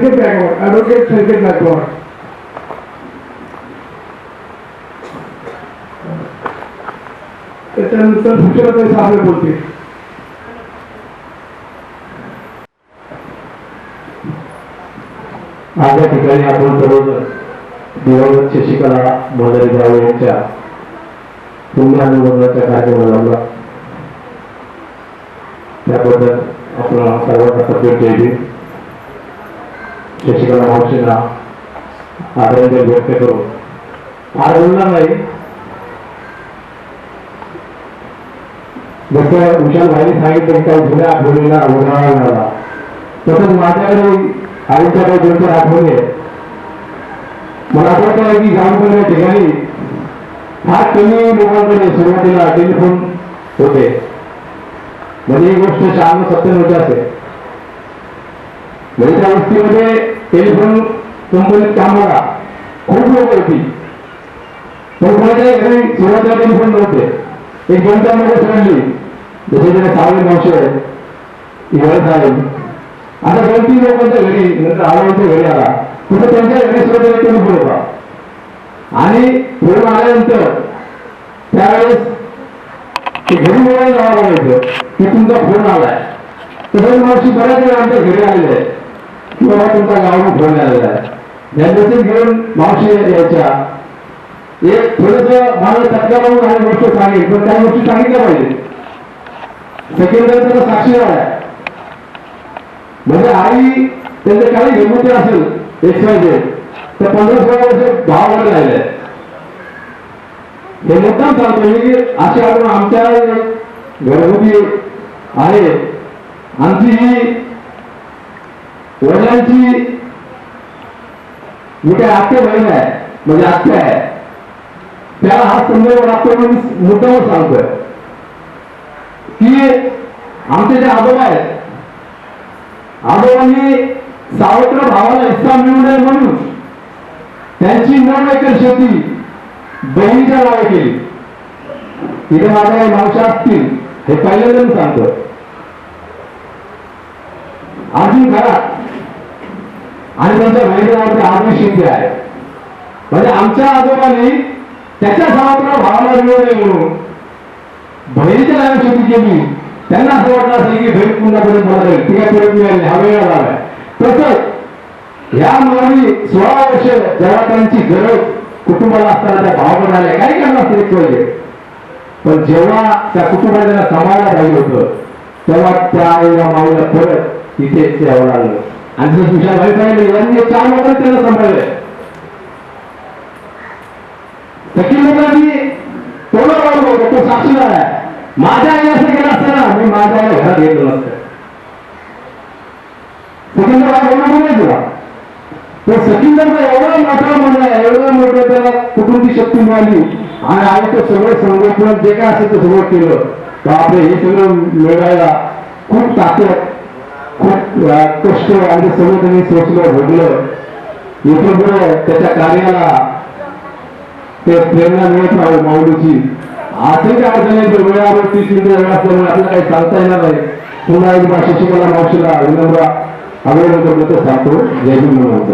संकेत Gaikwad advocate Sanket Gaikwad त्याच्यानंतर भूषणाताई साबळे बोलते आज या ठिकाणी आपण सर्व दिवंगत शशिकला मदरी जाऊ यांच्या पुण्यानुबंधाच्या कार्यक्रमाला त्याबद्दल आपला सर्वांना सभ्य केली शशिकला मावशींना आदरांजली व्यक्त करू आज बोलणार नाही जसं विशाल भाईने सांगितलं की काही जुन्या आठवणीला उन्हाळा मिळाला. तसंच माझ्याकडे आईच्या काही दोन चार आठवणी आहेत. मला असं वाटतं की गावकर या ठिकाणी फार कमी लोकांकडे सुरुवातीला टेलिफोन होते. म्हणजे ही गोष्ट शहाण्णव सत्त्याण्णवच्या असेल. म्हणजे त्या गोष्टीमध्ये टेलिफोन कंपनीत काम बघा. खूप लोक होती पण कोणाच्याही घरी सुरुवातीला टेलिफोन नव्हते. एक जनता मध्ये सांगली. जसे त्याने सावळे मावशी आहेत हिवाळी साहेब. आता दोन तीन लोकांच्या घरी नंतर आरोग्याच्या घरी आला. तिथं त्यांच्या घरी सुद्धा टेलिफोन होता. आणि फोन आल्यानंतर त्यावेळेस ते घरी बोलायला जावं लागायचं. की तुमचा फोन आलाय. तसंच मावशी बऱ्याच वेळा आमच्या घरी आलेले आहे किंवा तुमचा गावाला फोन आलेला आहे. ज्यांच्याशी घेऊन मावशी यायच्या एक थोडस मला चटका लावून काही गोष्ट सांगेल पण त्या गोष्टी सांगितल्या पाहिजे सेकंडरी साक्षीदार आहे म्हणजे आई त्यांचे काही घेऊन असेल एक्स वाय झेड तर पंधरा सोळा वर्ष भाव भावाकडे राहिले हे मुद्दाम सांगतो मी की अशी आपण आमच्या घरगुती आहे. आमची ही वडिलांची मी काय आत्या बहीण आहे म्हणजे आत्या आहे. त्याला हा संदर्भ लागतो म्हणून मुद्दावर सांगतोय. की आमचे जे आजोबा आहेत आजोबांनी सावत्र भावाला हिस्सा मिळू नये म्हणून त्यांची नऊ एकर शेती बहिणीच्या नावे केली. तिथे माझ्या मावशा असतील हे पहिल्यांदा मी सांगतो अजून करा. आणि त्यांच्या बहिणीवरती आजही शिंदे आहे. म्हणजे आमच्या आजोबांनी त्याच्या समाजाला भावाला मिळू नये म्हणून. बहिणीच्या नावे शेती केली. त्यांना असं वाटलं असेल की बहीण पुन्हापर्यंत मला जाईल. ती काय परत मिळाली हा वेळ आला तसंच ह्या मुलांनी सोळा वर्ष जेव्हा त्यांची गरज कुटुंबाला असताना त्या भावना आल्या काही कारण असते एक पाहिजे पण जेव्हा त्या कुटुंबाला त्यांना सांभाळायला पाहिजे होतं तेव्हा त्या आईला माऊला परत तिथे यावं लागलं आणि जसं विशाल भाई सांगितलं यांनी चार लोकांनी त्याला सांभाळलंय सखी लोकांनी तोडं तोंडावर होतो तो साक्षीदार आहे. माझ्या आई असं केलं असताना मी माझ्या आईला घरात घेतलं नसतं. सखींद्र काय बोलणं बोलले तुला. तो सखींद्रचा एवढा मोठा मन एवढा मोठा त्याला कुटुंबी शक्ती मिळाली? आणि आईचं सगळं संगोपन जे काय असेल ते सगळं केलं. तर आपलं हे सगळं मिळवायला खूप ताकद. कष्ट आणि सगळं त्यांनी सोचलं भोगलं. इथून त्याच्या कार्याला ते प्रेरणा मिळत राहू माऊलीची. असे काय अडचणी वेळावर तीस मिनिटं वेळ असल्यामुळे आपल्याला काही सांगता येणार नाही. पुन्हा एकदा शशिकला मावशीला विनम्र अभिनंदन करतो. सांगतो जय भीम म्हणून